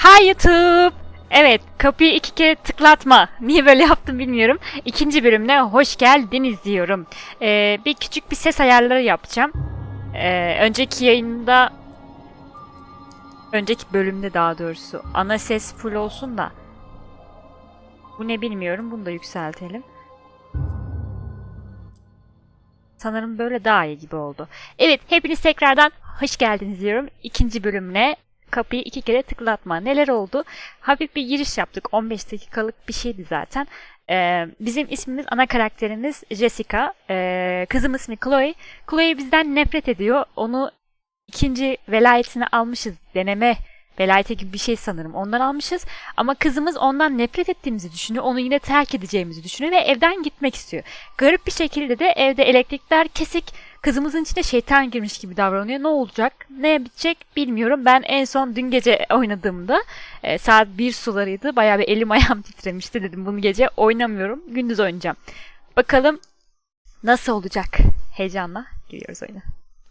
Hi YouTube. Evet, kapıyı iki kere tıklatma. Niye böyle yaptım bilmiyorum. İkinci bölümüne hoş geldiniz diyorum. Ee, bir küçük bir ses ayarları yapacağım. Ee, önceki yayında, önceki bölümde daha doğrusu ana ses full olsun da. Bu ne bilmiyorum. Bunu da yükseltelim. Sanırım böyle daha iyi gibi oldu. Evet, hepiniz tekrardan hoş geldiniz diyorum. İkinci bölümüne kapıyı iki kere tıklatma. Neler oldu? Hafif bir giriş yaptık. 15 dakikalık bir şeydi zaten. Ee, bizim ismimiz, ana karakterimiz Jessica. Ee, kızım ismi Chloe. Chloe bizden nefret ediyor. Onu ikinci velayetini almışız. Deneme velayeti gibi bir şey sanırım. Ondan almışız. Ama kızımız ondan nefret ettiğimizi düşünüyor. Onu yine terk edeceğimizi düşünüyor ve evden gitmek istiyor. Garip bir şekilde de evde elektrikler kesik. Kızımızın içine şeytan girmiş gibi davranıyor. Ne olacak? Ne bitecek bilmiyorum. Ben en son dün gece oynadığımda e, saat 1 sularıydı. Bayağı bir elim ayağım titremişti dedim. Bunu gece oynamıyorum. Gündüz oynayacağım. Bakalım nasıl olacak? Heyecanla giriyoruz oyuna.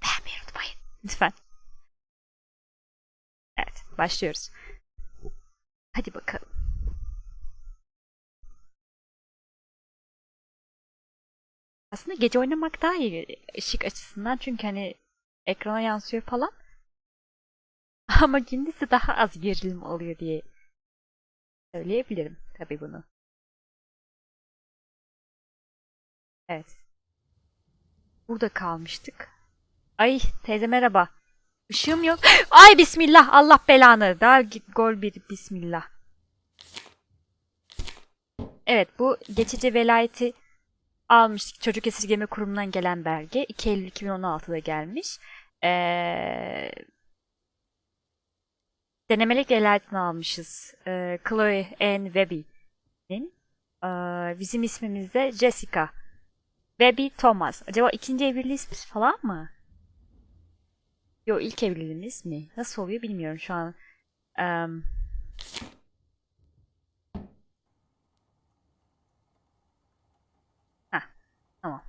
Beğenmeyi unutmayın. Lütfen. Evet. Başlıyoruz. Hadi bakalım. Aslında gece oynamak daha iyi ışık açısından çünkü hani ekrana yansıyor falan. Ama gündüz de daha az gerilim oluyor diye söyleyebilirim tabii bunu. Evet. Burada kalmıştık. Ay teyze merhaba. Işığım yok. Ay bismillah Allah belanı. Daha gol bir bismillah. Evet bu geçici velayeti almıştık. Çocuk Esirgeme Kurumu'ndan gelen belge. 2 Eylül 2016'da gelmiş. Ee, denemelik velayetini almışız. Ee, Chloe Ann Webby'nin. Ee, bizim ismimiz de Jessica. Webby Thomas. Acaba ikinci evliliğimiz falan mı? Yo ilk evliliğimiz mi? Nasıl oluyor bilmiyorum şu an. Em, Heh, tamam.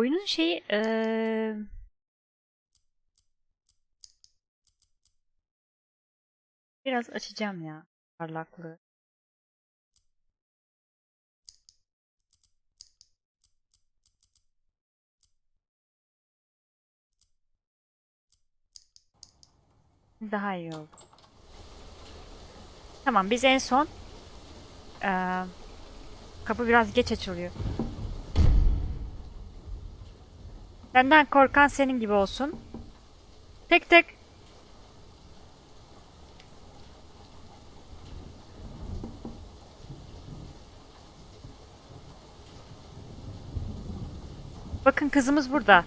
Oyunun şeyi eee, biraz açacağım ya parlaklığı. Daha iyi oldu. Tamam biz en son eee, kapı biraz geç açılıyor. Benden korkan senin gibi olsun. Tek tek. Bakın kızımız burada.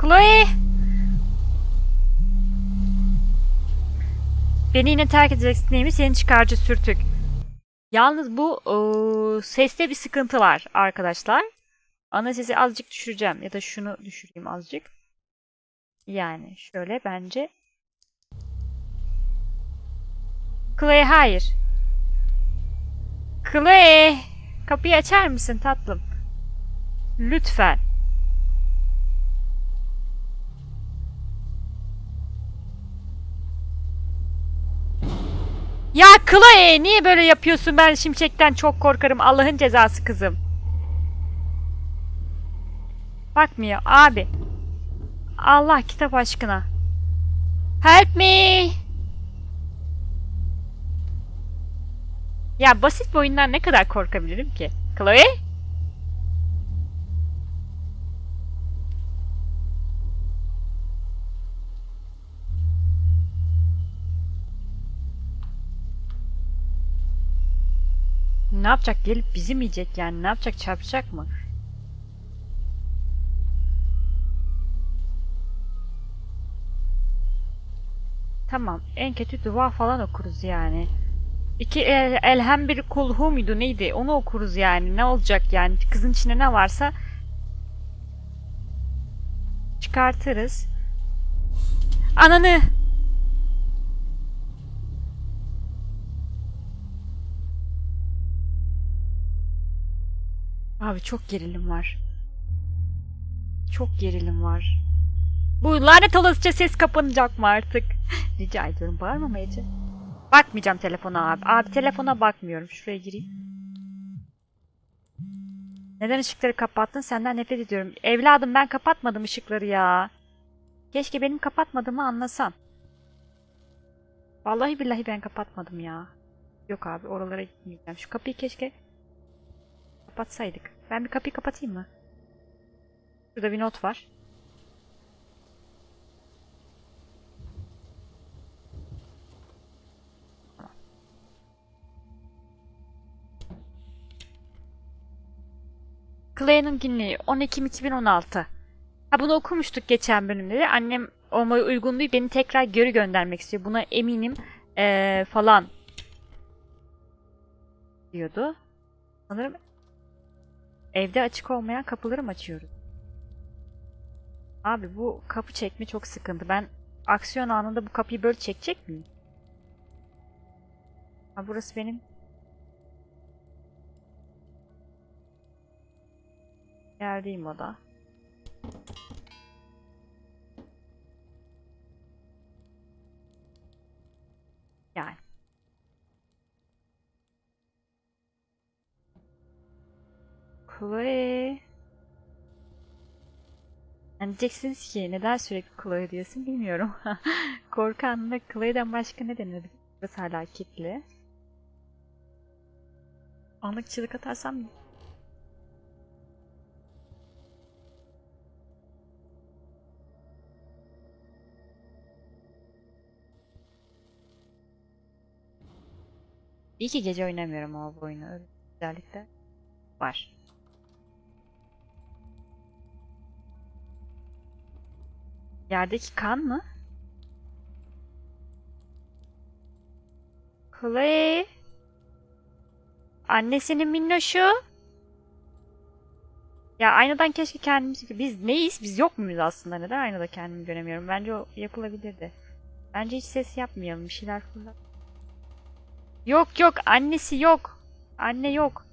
Chloe! Beni yine terk edeceksin mi? Senin çıkarcı sürtük. Yalnız bu eee, seste bir sıkıntı var arkadaşlar. Ana sesi azıcık düşüreceğim. Ya da şunu düşüreyim azıcık. Yani şöyle bence. Chloe hayır. Chloe! Kapıyı açar mısın tatlım? Lütfen. Ya Chloe niye böyle yapıyorsun? Ben şimşekten çok korkarım. Allah'ın cezası kızım. Bakmıyor abi. Allah kitap aşkına. Help me. Ya basit bir oyundan ne kadar korkabilirim ki? Chloe? Ne yapacak? Gelip bizi mi yiyecek yani? Ne yapacak? Çarpacak mı? Tamam. En kötü dua falan okuruz yani. İki el, elhem bir kulhu muydu neydi? Onu okuruz yani. Ne olacak yani? Kızın içinde ne varsa çıkartırız. Ananı. Abi çok gerilim var. Çok gerilim var. Bu lanet olasıca ses kapanacak mı artık? Rica ediyorum bağırma Ece. Bakmayacağım telefona abi. Abi telefona bakmıyorum. Şuraya gireyim. Neden ışıkları kapattın? Senden nefret ediyorum. Evladım ben kapatmadım ışıkları ya. Keşke benim kapatmadığımı anlasan. Vallahi billahi ben kapatmadım ya. Yok abi oralara gitmeyeceğim. Şu kapıyı keşke kapatsaydık. Ben bir kapıyı kapatayım mı? Şurada bir not var. Clay'ın günlüğü 10 Ekim 2016. Ha bunu okumuştuk geçen bölümde. Annem olmaya uygun değil beni tekrar geri göndermek istiyor. Buna eminim ee, falan diyordu. Sanırım evde açık olmayan kapıları mı açıyoruz? Abi bu kapı çekme çok sıkıntı. Ben aksiyon anında bu kapıyı böyle çekecek miyim? Ha burası benim geldiğim oda. Chloe. Yani diyeceksiniz ki neden sürekli Chloe diyorsun bilmiyorum. Korkanla Chloe'den başka ne denir? Burası hala kilitli. Anlık çığlık atarsam İyi ki gece oynamıyorum ama bu oyunu. Öyle bir güzellik de var. Yerdeki kan mı? Chloe. Annesinin minnoşu. Ya aynadan keşke kendimizi... Biz neyiz? Biz yok muyuz aslında? Neden aynada kendimi göremiyorum? Bence o yapılabilirdi. Bence hiç ses yapmayalım. Bir şeyler fırlat. Yok yok annesi yok. Anne yok.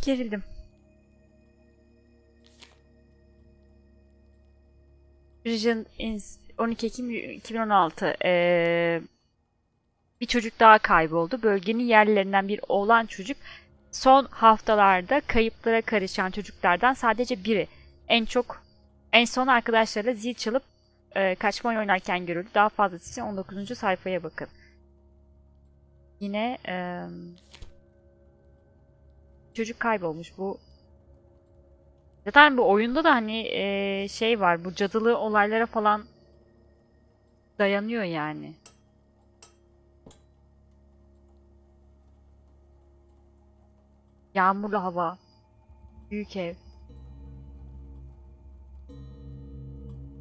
Ay gerildim. Vision 12 Ekim 2016 ee, bir çocuk daha kayboldu. Bölgenin yerlerinden bir oğlan çocuk son haftalarda kayıplara karışan çocuklardan sadece biri. En çok en son arkadaşlarıyla zil çalıp e, kaçma oynarken görüldü. Daha fazlası için 19. sayfaya bakın. Yine e, çocuk kaybolmuş. Bu zaten bu oyunda da hani e, şey var. Bu cadılı olaylara falan dayanıyor yani. Yağmurlu hava. Büyük ev.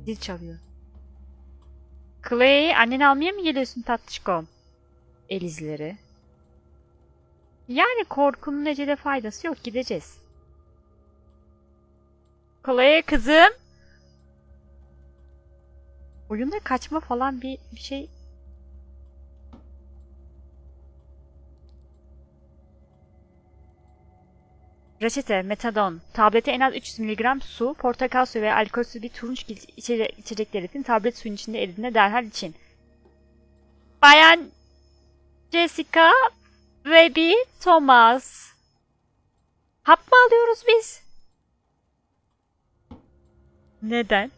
Zil çalıyor. Clay, anneni almaya mı geliyorsun tatlışkom? El izleri. Yani korkunun ecele faydası yok. Gideceğiz. Clay kızım. Oyunda kaçma falan bir, bir şey Reçete, metadon. Tablete en az 300 mg su, portakal suyu ve alkolsüz bir turunç içece içecekler için tablet suyun içinde eridiğinde derhal için. Bayan Jessica bir Thomas. Hap mı alıyoruz biz? Neden?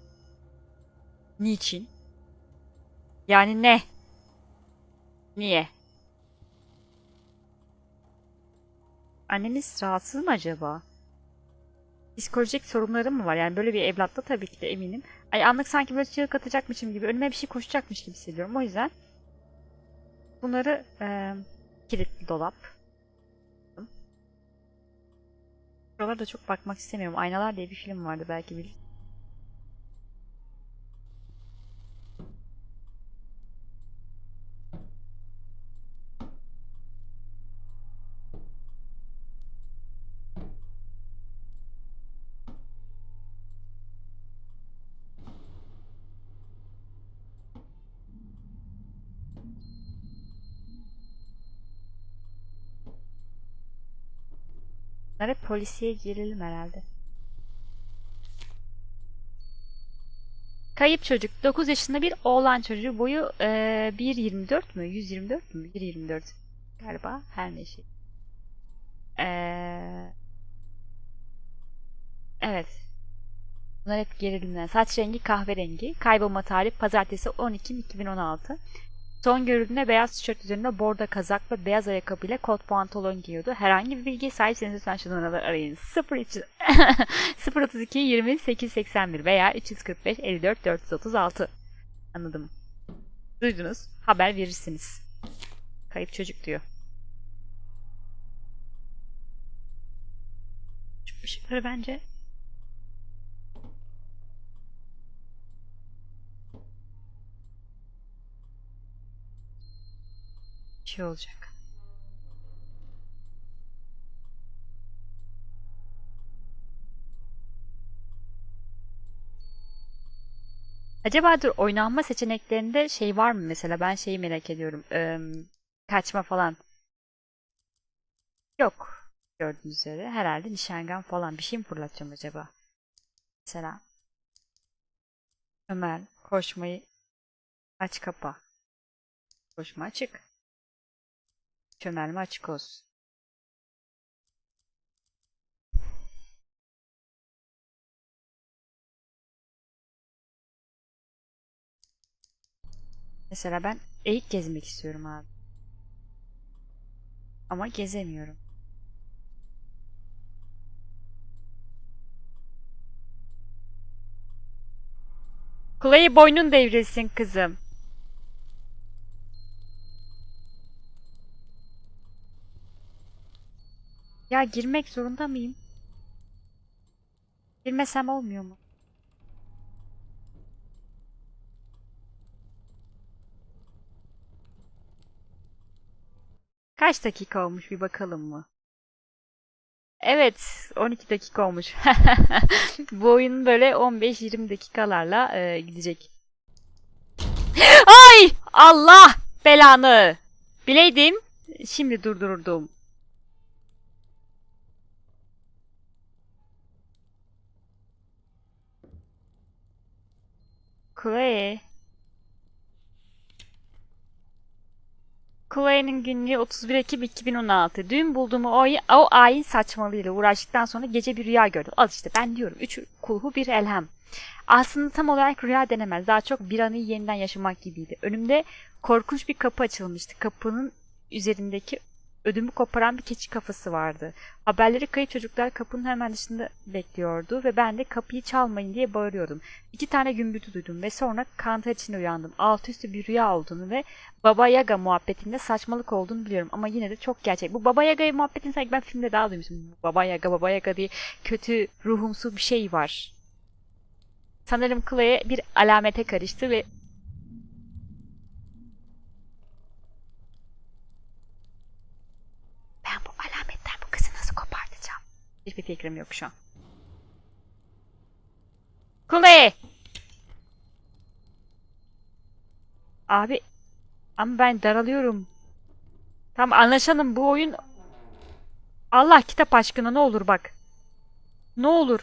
Niçin? Yani ne? Niye? Anneniz rahatsız mı acaba? Psikolojik sorunları mı var? Yani böyle bir evlatta tabii ki de eminim. Ay anlık sanki böyle çığlık atacakmışım gibi, önüme bir şey koşacakmış gibi hissediyorum. O yüzden bunları e, kilitli dolap. Buralara da çok bakmak istemiyorum. Aynalar diye bir film vardı belki bilir. Bunlar hep polisiye gerilim herhalde. Kayıp çocuk. 9 yaşında bir oğlan çocuğu. Boyu e, 1.24 mü? 124 mü? 1.24 galiba. Her neyse. Ee, evet. Bunlar hep gerilimler. Saç rengi kahverengi. Kaybolma tarihi pazartesi 10 Ekim 2016. Son görüldüğünde beyaz tişört üzerinde bordo kazak ve beyaz ayakkabıyla kot pantolon giyiyordu. Herhangi bir bilgiye sahipseniz lütfen şu numaraları arayın. 03 032 20 881 veya 345 54 436. Anladım. Duydunuz. Haber verirsiniz. Kayıp çocuk diyor. Şu ışıkları bence şey olacak. Acaba dur oynanma seçeneklerinde şey var mı mesela ben şeyi merak ediyorum. Eee, kaçma falan. Yok. Gördüğünüz üzere herhalde nişangan falan bir şey mi fırlatacağım acaba? Mesela Ömer koşmayı aç kapa. Koşma açık. Çömelme açık olsun. Mesela ben eğik gezmek istiyorum abi. Ama gezemiyorum. Kulayı boynun devrilsin kızım. Ya girmek zorunda mıyım? Girmesem olmuyor mu? Kaç dakika olmuş bir bakalım mı? Evet, 12 dakika olmuş. Bu oyun böyle 15-20 dakikalarla e, gidecek. Ay! Allah belanı! Bileydim, şimdi durdururdum. Chloe. Chloe'nin günlüğü 31 Ekim 2016. Dün bulduğum o, o ayin saçmalığıyla uğraştıktan sonra gece bir rüya gördüm. Al işte ben diyorum. Üç kulhu bir elhem. Aslında tam olarak rüya denemez. Daha çok bir anıyı yeniden yaşamak gibiydi. Önümde korkunç bir kapı açılmıştı. Kapının üzerindeki ödümü koparan bir keçi kafası vardı. Haberleri kayıp çocuklar kapının hemen dışında bekliyordu ve ben de kapıyı çalmayın diye bağırıyordum. İki tane gümbürtü duydum ve sonra kantar içinde uyandım. Altı üstü bir rüya olduğunu ve Baba Yaga muhabbetinde saçmalık olduğunu biliyorum ama yine de çok gerçek. Bu Baba Yaga muhabbetini sanki ben filmde daha duymuştum. Baba Yaga, Baba Yaga diye kötü ruhumsu bir şey var. Sanırım Chloe bir alamete karıştı ve Ben bu alametten bu kızı nasıl kopartacağım? Hiçbir fikrim yok şu an. Chloe! Abi ama ben daralıyorum. Tamam anlaşalım bu oyun Allah kitap aşkına ne olur bak. Ne olur.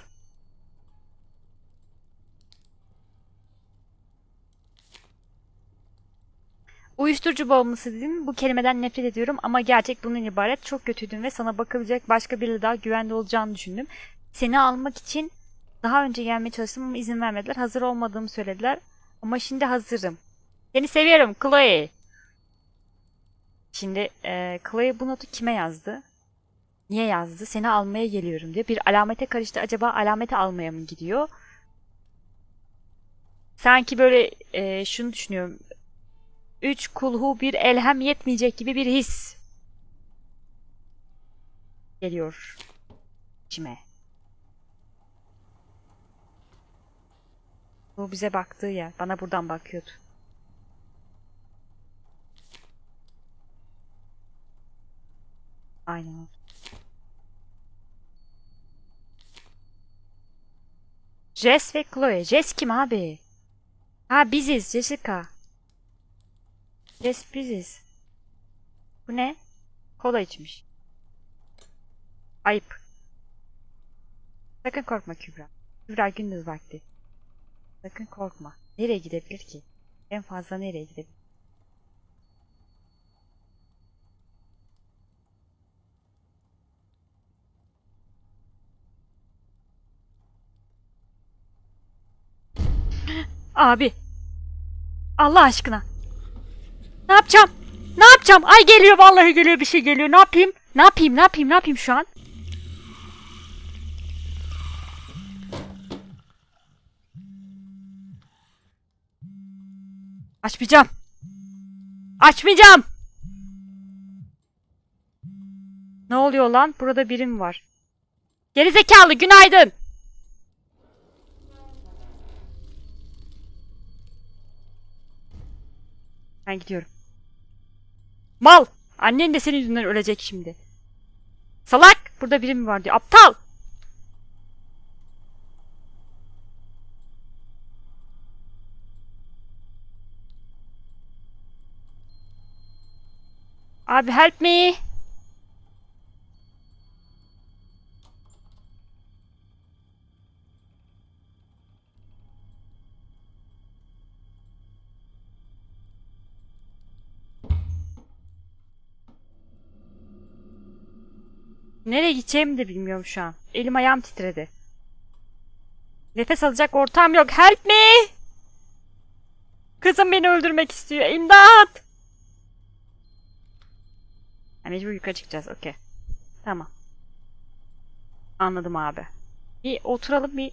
Uyuşturucu bağımlısı dedim. Bu kelimeden nefret ediyorum ama gerçek bunun ibaret. Çok kötüydüm ve sana bakabilecek başka biri daha güvende olacağını düşündüm. Seni almak için daha önce gelmeye çalıştım ama izin vermediler. Hazır olmadığımı söylediler. Ama şimdi hazırım. Seni seviyorum Chloe. Şimdi e, Chloe bu notu kime yazdı? Niye yazdı? Seni almaya geliyorum diye. Bir alamete karıştı. Acaba alamete almaya mı gidiyor? Sanki böyle e, şunu düşünüyorum. Üç kulhu bir elhem yetmeyecek gibi bir his. Geliyor. içime. Bu bize baktığı yer. Bana buradan bakıyordu. Aynen. Jess ve Chloe. Jess kim abi? Ha biziz Jessica. Jess biziz. Bu ne? Kola içmiş. Ayıp. Sakın korkma Kübra. Kübra gündüz vakti. Sakın korkma. Nereye gidebilir ki? En fazla nereye gidebilir? Abi. Allah aşkına. Ne yapacağım? Ne yapacağım? Ay geliyor vallahi geliyor bir şey geliyor. Ne yapayım? Ne yapayım? Ne yapayım? Ne yapayım şu an? Açmayacağım. Açmayacağım. Ne oluyor lan? Burada birim var. Gerizekalı günaydın. Ben gidiyorum. Mal! Annen de senin yüzünden ölecek şimdi. Salak! Burada biri mi var diyor. Aptal! Abi help me! Nereye gideceğimi de bilmiyorum şu an. Elim ayağım titredi. Nefes alacak ortam yok. Help me! Kızım beni öldürmek istiyor. İmdat! Ha, mecbur yukarı çıkacağız. Okey. Tamam. Anladım abi. Bir oturalım bir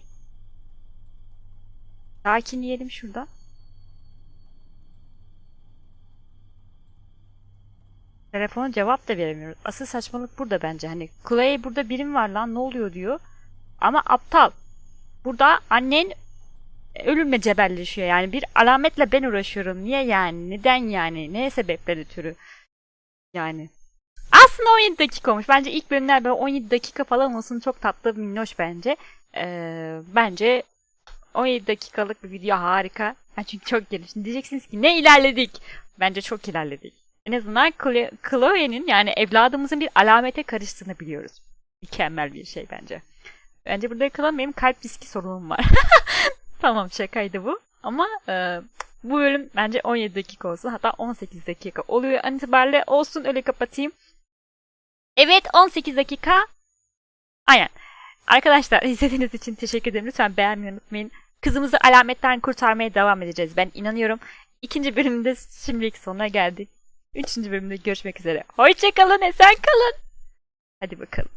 sakinleyelim şurada. Telefona cevap da veremiyoruz. Asıl saçmalık burada bence. Hani Clay burada birim var lan ne oluyor diyor. Ama aptal. Burada annen ölümle cebelleşiyor yani. Bir alametle ben uğraşıyorum. Niye yani? Neden yani? Ne sebeple ötürü? Yani. Aslında 17 dakika olmuş. Bence ilk bölümler böyle 17 dakika falan olsun çok tatlı minnoş bence. Ee, bence 17 dakikalık bir video harika. Ben çünkü çok geliştim. Diyeceksiniz ki ne ilerledik? Bence çok ilerledik. En azından Chloe- Chloe'nin yani evladımızın bir alamete karıştığını biliyoruz. Mükemmel bir şey bence. Bence burada kalan benim kalp riski sorunum var. tamam şakaydı bu. Ama e, bu bölüm bence 17 dakika olsun. Hatta 18 dakika oluyor an itibariyle. Olsun öyle kapatayım. Evet 18 dakika. Aynen. Arkadaşlar izlediğiniz için teşekkür ederim. Lütfen beğenmeyi unutmayın. Kızımızı alametten kurtarmaya devam edeceğiz. Ben inanıyorum. İkinci bölümde şimdilik sonuna geldik. Üçüncü bölümde görüşmek üzere. Hoşçakalın, esen kalın. Hadi bakalım.